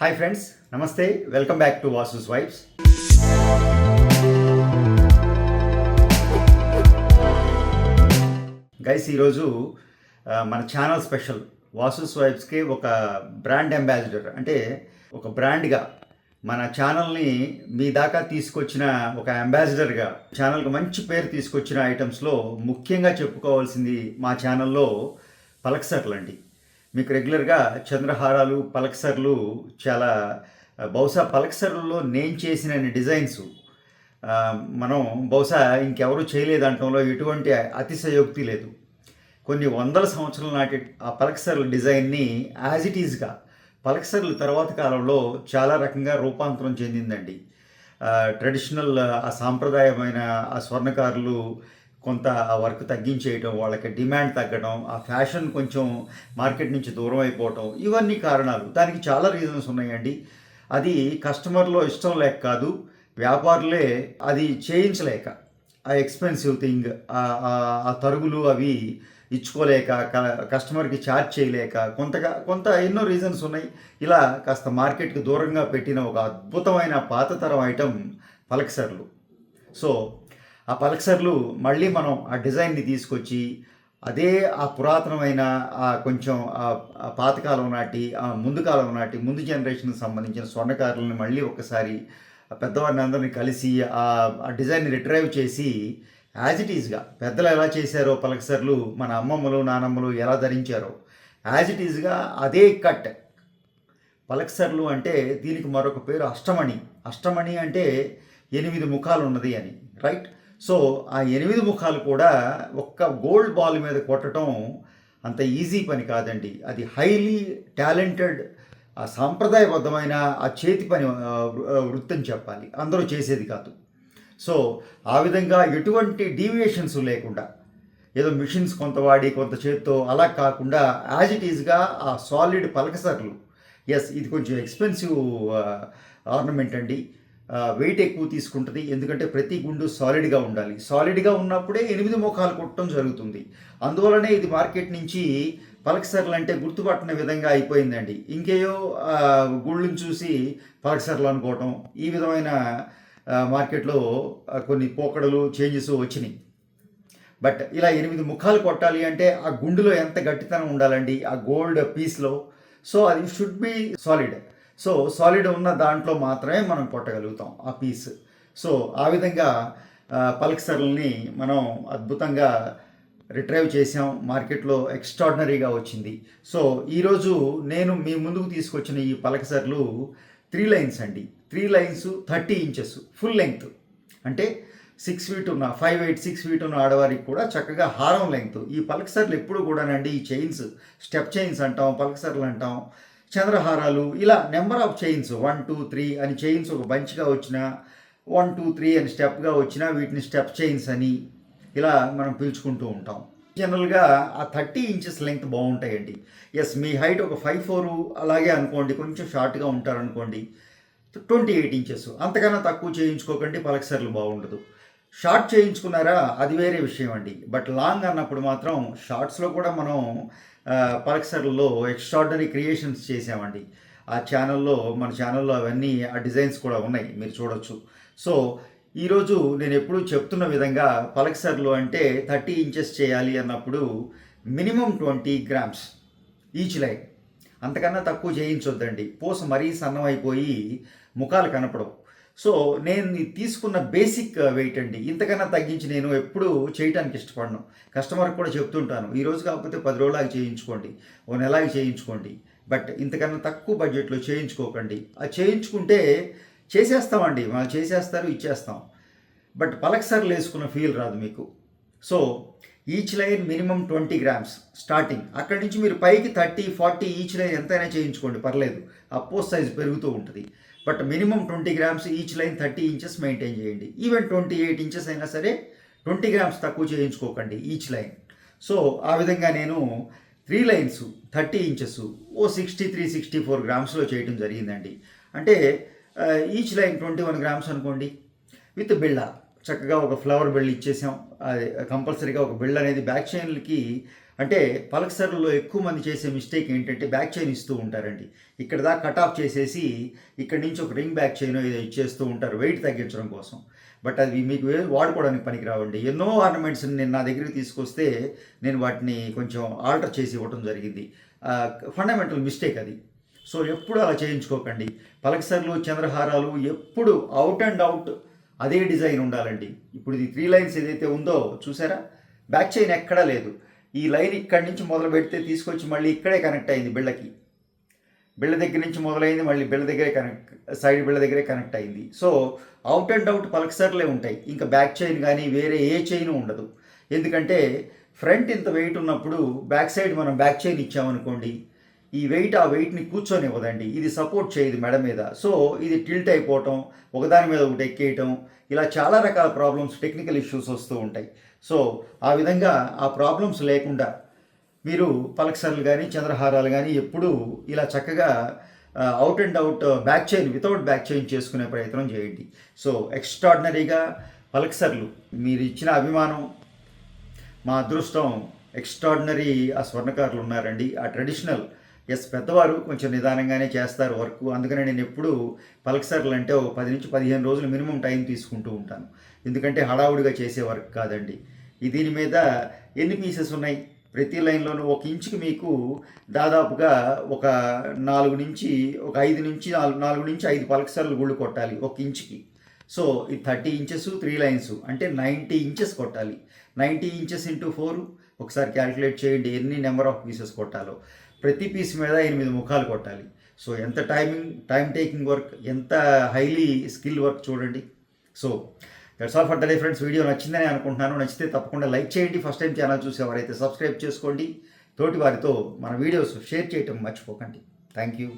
Hi friends నమస్తే welcome back to Vasu's vibes guys ఈరోజు మన ఛానల్ స్పెషల్ వాసుస్ వైబ్స్కి ఒక బ్రాండ్ అంబాసిడర్ అంటే ఒక బ్రాండ్గా మన ఛానల్ని మీ దాకా తీసుకొచ్చిన ఒక అంబాసిడర్గా ఛానల్కి మంచి పేరు తీసుకొచ్చిన ఐటమ్స్లో ముఖ్యంగా చెప్పుకోవాల్సింది మా ఛానల్లో పలక్సర్లు అండి. మీకు రెగ్యులర్గా చంద్రహారాలు పలక్సర్లు చాలా బహుశా పలక్సర్లలో నేను చేసిన డిజైన్స్ మనం బహుశా ఇంకెవరు చేయలేదంటంలో ఎటువంటి అతిశయోక్తి లేదు. కొన్ని వందల సంవత్సరాల నాటి ఆ పలక్సర్ల డిజైన్ని యాజ్ ఇట్ ఈజ్గా పలక్సర్లు తర్వాత కాలంలో చాలా రకంగా రూపాంతరం చెందిందండి. ట్రెడిషనల్ ఆ సాంప్రదాయమైన ఆ స్వర్ణకారులు కొంత ఆ వర్క్ తగ్గించేయటం వాళ్ళకి డిమాండ్ తగ్గడం ఆ ఫ్యాషన్ కొంచెం మార్కెట్ నుంచి దూరం అయిపోవటం ఇవన్నీ కారణాలు. దానికి చాలా రీజన్స్ ఉన్నాయండి. అది కస్టమర్లో ఇష్టం లేక కాదు వ్యాపారులే అది చేయించలేక ఆ ఎక్స్పెన్సివ్ థింగ్ ఆ తరుగులు అవి ఇచ్చుకోలేక కస్టమర్కి ఛార్జ్ చేయలేక కొంతగా కొంత ఎన్నో రీజన్స్ ఉన్నాయి. ఇలా కాస్త మార్కెట్కి దూరంగా పెట్టిన ఒక అద్భుతమైన పాతతరం ఐటమ్ పలక్సర్లు సో ఆ పల్సర్లు మళ్ళీ మనం ఆ డిజైన్ని తీసుకొచ్చి అదే ఆ పురాతనమైన ఆ కొంచెం ఆ పాతకాలం నాటి ఆ ముందు కాలం నాటి ముందు జనరేషన్కి సంబంధించిన స్వర్ణకారులను మళ్ళీ ఒకసారి పెద్దవాడిని అందరినీ కలిసి ఆ డిజైన్ని రిట్రైవ్ చేసి యాజ్ ఇట్ ఈజ్గా పెద్దలు ఎలా చేశారో పలకసర్లు మన అమ్మమ్మలు నానమ్మలు ఎలా ధరించారో యాజ్ ఇట్ ఈజ్గా అదే కట్. పలకసర్లు అంటే దీనికి మరొక పేరు అష్టమణి. అష్టమణి అంటే ఎనిమిది ముఖాలు ఉన్నది అని రైట్? సో ఆ ఎనిమిది ముఖాలు కూడా ఒక్క గోల్డ్ బాల్ మీద కొట్టడం అంత ఈజీ పని కాదండి. అది హైలీ టాలెంటెడ్ ఆ సాంప్రదాయబద్ధమైన ఆ చేతి పని వృత్తిని వృత్తి అని చెప్పాలి. అందరూ చేసేది కాదు. సో ఆ విధంగా ఎటువంటి డీవియేషన్స్ లేకుండా ఏదో మిషన్స్ కొంత వాడి కొంత చేత్తో అలా కాకుండా యాజ్ ఇట్ ఈజ్గా ఆ సాలిడ్ పలకసర్లు ఎస్ ఇది కొంచెం ఎక్స్పెన్సివ్ ఆర్నమెంట్ అండి. వెయిట్ ఎక్కువ తీసుకుంటుంది. ఎందుకంటే ప్రతి గుండు సాలిడ్గా ఉండాలి. సాలిడ్గా ఉన్నప్పుడే ఎనిమిది ముఖాలు కొట్టడం జరుగుతుంది. అందువలనే ఇది మార్కెట్ నుంచి పలకసర్లు అంటే గుర్తుపట్టిన విధంగా అయిపోయిందండి. ఇంకేయో గుళ్ళని చూసి పలకసర్లు అనుకోవటం ఈ విధమైన మార్కెట్లో కొన్ని పోకడలు చేంజెస్ వచ్చినాయి. బట్ ఇలా ఎనిమిది ముఖాలు కొట్టాలి అంటే ఆ గుండులో ఎంత గట్టితనం ఉండాలండి? ఆ గోల్డ్ పీస్లో సో అది should be solid so solid ఉన్న దాంట్లో మాత్రమే మనం కొట్టగలుగుతాం ఆ పీస్ సో ఆ విధంగా పల్క్సర్లని మనం అద్భుతంగా రిట్రైవ్ చేసాం మార్కెట్లో ఎక్స్ట్రాడినరీగా వచ్చింది. సో ఈరోజు నేను మీ ముందుకు తీసుకొచ్చిన ఈ పలకసర్లు త్రీ లైన్స్ అండి. Three lines thirty inches full length అంటే సిక్స్ ఫీట్ ఉన్న ఫైవ్ ఎయిట్ సిక్స్ ఫీట్ ఉన్న ఆడవారికి కూడా చక్కగా హారం లెంగ్త్ ఈ పలకసర్లు ఎప్పుడు కూడానండి ఈ చైన్స్ స్టెప్ చైన్స్ అంటాం పలకసర్లు అంటాం. చంద్రహారాలు ఇలా number of chains one two three అని చైన్స్ ఒక బంచ్గా వచ్చిన వన్ టూ త్రీ అని స్టెప్గా వచ్చిన వీటిని స్టెప్ చైన్స్ అని ఇలా మనం పిలుచుకుంటూ ఉంటాం. జనరల్గా ఆ థర్టీ ఇంచెస్ లెంగ్త్ బాగుంటాయండి. ఎస్ మీ హైట్ ఒక ఫైవ్ ఫోర్ అలాగే అనుకోండి కొంచెం షార్ట్గా ఉంటారనుకోండి ట్వంటీ ఎయిట్ ఇంచెస్. అంతకన్నా తక్కువ చేయించుకోకండి పలక్సర్లు బాగుండదు. షార్ట్ చేయించుకున్నారా? అది వేరే విషయం అండి. బట్ లాంగ్ అన్నప్పుడు మాత్రం షార్ట్స్లో కూడా మనం పలక్సర్లో పలకసర్లలో ఎక్స్ట్రాడినరీ క్రియేషన్స్ చేసామండి. ఆ ఛానల్లో మన ఛానల్లో అవన్నీ ఆ డిజైన్స్ కూడా ఉన్నాయి. మీరు చూడొచ్చు. సో ఈరోజు నేను ఎప్పుడూ చెప్తున్న విధంగా పలక్సర్లు అంటే థర్టీ ఇంచెస్ చేయాలి అన్నప్పుడు minimum twenty grams each line. అంతకన్నా తక్కువ చేయించొద్దండి. పూస మరీ సన్నం అయిపోయి ముఖాలు కనపడవు. సో నేను తీసుకున్న బేసిక్ వెయిట్ అండి. ఇంతకన్నా తగ్గించి నేను ఎప్పుడూ చేయటానికి ఇష్టపడను. కస్టమర్కి కూడా చెప్తుంటాను ఈ రోజు కాకపోతే పది రోజులకి చేయించుకోండి ఓ నెలకి చేయించుకోండి బట్ ఇంతకన్నా తక్కువ బడ్జెట్లో చేయించుకోకండి. అది చేయించుకుంటే చేసేస్తామండి వాళ్ళు చేసేస్తారు ఇచ్చేస్తాం. బట్ పలక్సర్లు వేసుకున్న ఫీల్ రాదు మీకు. So each line minimum twenty grams starting. అక్కడి నుంచి మీరు పైకి థర్టీ ఫార్టీ ఈచ్ లైన్ ఎంతైనా చేయించుకోండి పర్లేదు. అపోజ్ సైజ్ పెరుగుతూ ఉంటుంది. But minimum twenty grams each line thirty inches maintain చేయండి. ఈవెన్ ట్వంటీ ఎయిట్ ఇంచెస్ అయినా సరే ట్వంటీ గ్రామ్స్ తక్కువ చేయించుకోకండి ఈచ్ లైన్. సో ఆ విధంగా నేను త్రీ లైన్స్ థర్టీ ఇంచెస్ ఓ సిక్స్టీ త్రీ సిక్స్టీ ఫోర్ గ్రామ్స్లో చేయడం జరిగిందండి. అంటే each line twenty one grams అనుకోండి విత్ బిళ్ళ చక్కగా ఒక ఫ్లవర్ బిళ్ళ ఇచ్చేసాం. అది కంపల్సరీగా ఒక బిళ్ళ అనేది బ్యాక్ చైన్లకి అంటే పల్సర్లో ఎక్కువ మంది చేసే మిస్టేక్ ఏంటంటే బ్యాక్ చైన్ ఇస్తూ ఉంటారండి. ఇక్కడ దాకా కట్ ఆఫ్ చేసేసి ఇక్కడ నుంచి ఒక రింగ్ బ్యాక్ చైన్ ఏదో ఇచ్చేస్తూ ఉంటారు వెయిట్ తగ్గించడం కోసం. బట్ అది మీకు వాడుకోవడానికి పనికిరావండి. ఎన్నో ఆర్నమెంట్స్ నేను నా దగ్గరికి తీసుకొస్తే నేను వాటిని కొంచెం ఆల్టర్ చేసి ఇవ్వడం జరిగింది. ఫండమెంటల్ మిస్టేక్ అది. సో ఎప్పుడు అలా చేయించుకోకండి. పలకసర్లు చంద్రహారాలు ఎప్పుడు అవుట్ అండ్ అవుట్ అదే డిజైన్ ఉండాలండి. ఇప్పుడు ఇది త్రీ లైన్స్ ఏదైతే ఉందో చూసారా? బ్యాక్ చైన్ ఎక్కడా లేదు. ఈ లైన్ ఇక్కడి నుంచి మొదలు పెడితే తీసుకొచ్చి మళ్ళీ ఇక్కడే కనెక్ట్ అయింది బిళ్ళకి. బిళ్ళ దగ్గర నుంచి మొదలైంది మళ్ళీ బిళ్ళ దగ్గరే కనెక్ట్ సైడ్ బిళ్ళ దగ్గరే కనెక్ట్ అయింది. సో అవుట్ అండ్ అవుట్ పలకసర్లే ఉంటాయి. ఇంకా బ్యాక్ చైన్ కానీ వేరే ఏ చైన్ ఉండదు. ఎందుకంటే ఫ్రంట్ ఇంత వెయిట్ ఉన్నప్పుడు బ్యాక్ సైడ్ మనం బ్యాక్ చైన్ ఇచ్చామనుకోండి ఈ వెయిట్ ఆ వెయిట్ని కూర్చొనివ్వదండి. ఇది సపోర్ట్ చేయదు మెడ మీద. సో ఇది టిల్ట్ అయిపోవటం ఒకదాని మీద ఒకటి ఎక్కేయటం ఇలా చాలా రకాల ప్రాబ్లమ్స్ టెక్నికల్ ఇష్యూస్ వస్తూ ఉంటాయి. సో ఆ విధంగా ఆ ప్రాబ్లమ్స్ లేకుండా మీరు పలక్సర్లు కానీ చంద్రహారాలు కానీ ఎప్పుడూ ఇలా చక్కగా out and out back chain without back chain చేసుకునే ప్రయత్నం చేయండి. సో ఎక్స్ట్రాడినరీగా పలక్సర్లు మీరు ఇచ్చిన అభిమానం మా అదృష్టం ఎక్స్ట్రాడినరీ ఆ స్వర్ణకారులు ఉన్నారండి. ఆ ట్రెడిషనల్ ఎస్ పెద్దవారు కొంచెం నిదానంగానే చేస్తారు వర్క్ అందుకనే నేను ఎప్పుడు పలక్సర్లు అంటే ఒక పది నుంచి పదిహేను రోజులు మినిమం టైం తీసుకుంటూ ఉంటాను. ఎందుకంటే హడావుడిగా చేసే వర్క్ కాదండి. దీని మీద ఎన్ని పీసెస్ ఉన్నాయి? ప్రతి లైన్లోనూ ఒక ఇంచుకి మీకు దాదాపుగా ఒక నాలుగు నుంచి ఒక ఐదు నుంచి నాలుగు నాలుగు నుంచి ఐదు పలకసర్లు గుళ్ళు కొట్టాలి ఒక ఇంచుకి సో ఇది థర్టీ ఇంచెస్ త్రీ లైన్స్ అంటే నైంటీ ఇంచెస్ కొట్టాలి. నైంటీ ఇంచెస్ ఇంటూ ఫోర్ ఒకసారి క్యాలిక్యులేట్ చేయండి ఎన్ని నెంబర్ ఆఫ్ పీసెస్ కొట్టాలో. ప్రతి పీస్ మీద ఎనిమిది ముఖాలు కొట్టాలి. సో ఎంత టైమింగ్ టైం టేకింగ్ వర్క్ ఎంత హైలీ స్కిల్ వర్క్ చూడండి. So that's all for day friends video నచ్చిందని అనుకుంటున్నాను. నచ్చితే తప్పకుండా లైక్ చేయండి. ఫస్ట్ టైం ఛానల్ చూసేవారైతే సబ్స్క్రైబ్ చేసుకోండి. తోటి వారితో మన వీడియోస్ షేర్ చేయటం మర్చిపోకండి. Thank you.